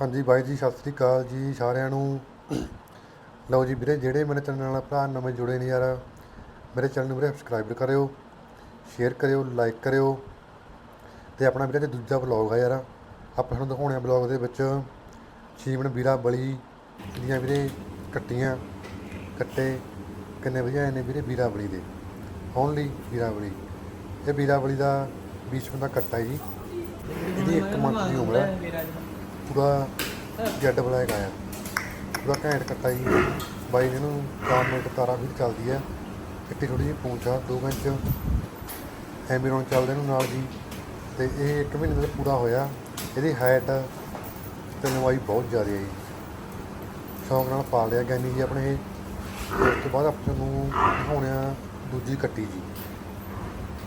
ਹਾਂਜੀ ਬਾਈ ਜੀ, ਸਤਿ ਸ੍ਰੀ ਅਕਾਲ ਜੀ ਸਾਰਿਆਂ ਨੂੰ। ਲਓ ਜੀ ਵੀਰੇ, ਜਿਹੜੇ ਮੇਰੇ ਚੈਨਲ ਨਾਲ ਭਰਾ ਨਵੇਂ ਜੁੜੇ ਨੇ ਯਾਰ, ਮੇਰੇ ਚੈਨਲ ਨੂੰ ਵੀਰੇ ਸਬਸਕ੍ਰਾਈਬ ਕਰਿਓ ਸ਼ੇਅਰ ਕਰਿਓ ਲਾਈਕ ਕਰਿਓ। ਤੇ ਆਪਣਾ ਵੀਰੇ ਤੇ ਦੂਜਾ ਵਲੌਗ ਆ ਯਾਰ, ਆਪਾਂ ਤੁਹਾਨੂੰ ਦਿਖਾਉਣੇ ਆ ਵਲੌਗ ਦੇ ਵਿੱਚ ਛੀਵਨ ਵੀਰਾ ਬਲੀ ਦੀਆਂ ਵੀਰੇ ਕੱਟੀਆਂ, ਕੱਟੇ, ਕਿੰਨੇ ਵਜਾਏ ਨੇ ਵੀਰੇ ਵੀਰਾ ਬਲੀ ਦੇ ਓਨਲੀ ਵੀਰਾ ਬਲੀ। ਇਹ ਵੀਰਾ ਬਲੀ ਦਾ 20 ਦਾ ਕੱਟਾ ਜੀ, ਇਹਦੀ ਇੱਕ ਮੰਥ ਦੀ ਉਮਰ ਹੈ ਪੂਰਾ ਜੱਡ ਬਲੈਕ ਆਇਆ। ਪੂਰਾ ਘੈਂਟ ਕੱਟਾ ਜੀ। ਬਾਈ ਨੇ ਇਹਨੂੰ ਕਾਰਨਟ ਤਾਰਾ ਵੀ ਚੱਲਦੀ ਹੈ ਕਿੱਟੀ ਥੋੜੀ ਜਿਹੀ ਪੂੰਛ ਆ 2 ਇੰਚ। ਐਮੀਰੋਨ ਚੱਲਦੇ ਨੂੰ ਨਾਲ ਜੀ। ਤੇ ਇਹ 1 ਮਹੀਨੇ ਦਾ ਪੂਰਾ ਹੋਇਆ। ਇਹਦੀ ਹਾਈਟ ਤੇ ਲੰਬਾਈ ਬਹੁਤ ਜ਼ਿਆਦਾ ਹੈ ਜੀ। ਸ਼ੌਂਕ ਨਾਲ ਪਾ ਲਿਆ ਗੈਨੀ ਜੀ ਆਪਣੇ ਇਹ। ਤੇ ਉਸ ਤੋਂ ਬਾਅਦ ਆਪਾਂ ਨੂੰ ਦਿਖਾਉਣੇ ਆ ਦੂਜੀ ਕੱਟੀ ਜੀ।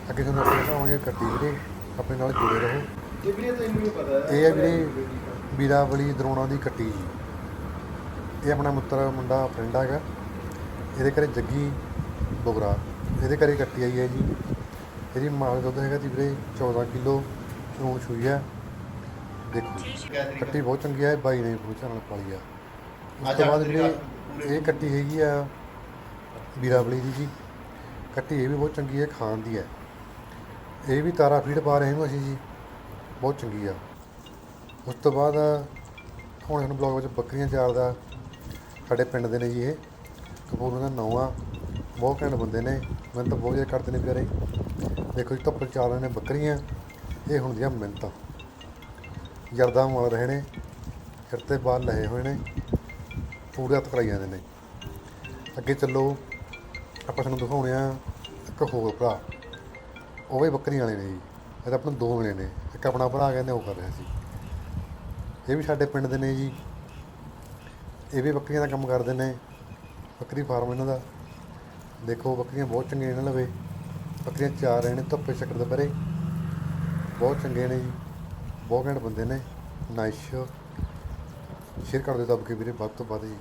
ਅੱਗੇ ਤੁਹਾਨੂੰ ਆਪਾਂ ਦਿਖਾਵਾਂਗੇ ਕੱਟੀ ਵੀਰੇ। ਆਪਣੇ ਨਾਲ ਜੁੜੇ ਰਹੋ। ਇਹ ਵੀਰੇ ਤੈਨੂੰ ਵੀ ਪਤਾ? ਹੈ ਇਹ ਹੈ ਵੀਰੇ ਵੀਰਾਵਲੀ ਦਰੋਣਾ ਦੀ ਕੱਟੀ ਜੀ। ਇਹ ਆਪਣਾ ਮਿੱਤਰ ਮੁੰਡਾ ਫਰੈਂਡ ਹੈਗਾ। ਇਹਦੇ ਘਰੇ ਜੱਗੀ ਬੁਗਰਾ। ਇਹਦੇ ਘਰੇ ਕੱਟੀ ਆਈ ਹੈ ਜੀ। ਇਹਦੀ ਮਾਂ ਦਾ ਦੁੱਧ ਹੈਗਾ ਜੀ ਵੀਰੇ 14 ਕਿਲੋ। ਰੂਣ ਸੂਈ ਹੈ। ਦੇਖੋ ਕੱਟੀ ਬਹੁਤ ਚੰਗੀ ਹੈ। ਬਾਈ ਨੇ ਬਹੁਤ ਨਾਲ ਪਾਲੀ ਆ। ਉਸ ਤੋਂ ਬਾਅਦ ਵੀਰੇ ਇਹ ਕੱਟੀ ਹੈਗੀ ਆ ਵੀਰਾਵਲੀ ਦੀ ਜੀ। ਕੱਟੀ ਇਹ ਵੀ ਬਹੁਤ ਚੰਗੀ ਹੈ ਖਾਣ ਦੀ ਹੈ। ਇਹ ਵੀ ਤਾਰਾ ਫੀਡ ਪਾ ਰਹੇ ਹਾਂ ਅਸੀਂ ਜੀ। ਬਹੁਤ ਚੰਗੀ ਆ। ਉਸ ਤੋਂ ਬਾਅਦ ਹੁਣ ਸਾਨੂੰ ਬਲੌਗ ਵਿੱਚ ਬੱਕਰੀਆਂ ਚਾਰਦਾ। ਸਾਡੇ ਪਿੰਡ ਦੇ ਨੇ ਜੀ ਇਹ। ਕਪੂਰ ਦਾ ਨਾਂ ਆ ਬਹੁਤ ਘੈਂਟ ਬੰਦੇ ਨੇ। ਮੈਨੂੰ ਤਾਂ ਬਹੁਤ ਜ਼ਿਆਦਾ ਕਰਦੇ ਨੇ ਪਿਆਰੇ। ਦੇਖੋ ਜੀ, ਧੁੱਪ ਚਾਰ ਰਹੇ ਨੇ ਬੱਕਰੀਆਂ। ਇਹ ਹੁੰਦੀਆਂ ਮਿਹਨਤਾਂ ਜਰਦਾ ਮਲ ਰਹੇ ਨੇ। ਸਿਰ ਤੇ ਬਾਲ ਲਏ ਹੋਏ ਨੇ। ਪੂਰੇ ਹੱਥ ਕਰਾਈ ਜਾਂਦੇ ਨੇ। ਅੱਗੇ ਚੱਲੋ। ਆਪਾਂ ਤੁਹਾਨੂੰ ਦਿਖਾਉਣੇ ਆ ਇੱਕ ਹੋਰ ਭਰਾ। ਉਹ ਵੀ ਬੱਕਰੀਆਂ ਵਾਲੇ ਨੇ ਜੀ। ਇਹ ਤਾਂ ਆਪਣੇ ਦੋ ਮਿਲੇ ਨੇ। ਇੱਕ ਆਪਣਾ ਭਰਾ ਕਹਿੰਦੇ ਉਹ ਕਰ ਰਿਹਾ ਸੀ। ਇਹ ਵੀ ਸਾਡੇ ਪਿੰਡ ਦੇ ਨੇ ਜੀ। ਇਹ ਵੀ ਬੱਕਰੀਆਂ ਦਾ ਕੰਮ ਕਰਦੇ ਨੇ। ਬੱਕਰੀ ਫਾਰਮ ਇਹਨਾਂ ਦਾ। ਦੇਖੋ, ਬੱਕਰੀਆਂ ਬਹੁਤ ਚੰਗੀਆਂ ਇਹਨਾਂ ਲਵੇ ਬੱਕਰੀਆਂ ਚਾਰ ਰਹੇ ਨੇ, ਧੁੱਪੇ ਚੱਕਰ ਦੇ ਪਰੇ ਬਹੁਤ ਚੰਗੇ ਨੇ ਜੀ। ਬਹੁਤ ਘੈਂਟ ਬੰਦੇ ਨੇ। ਨਾਈਸ ਸ਼ੇਅਰ ਕਰ ਦਿਓ ਦੱਬ ਕੇ ਵੀਰੇ, ਵੱਧ ਤੋਂ ਵੱਧ ਜੀ।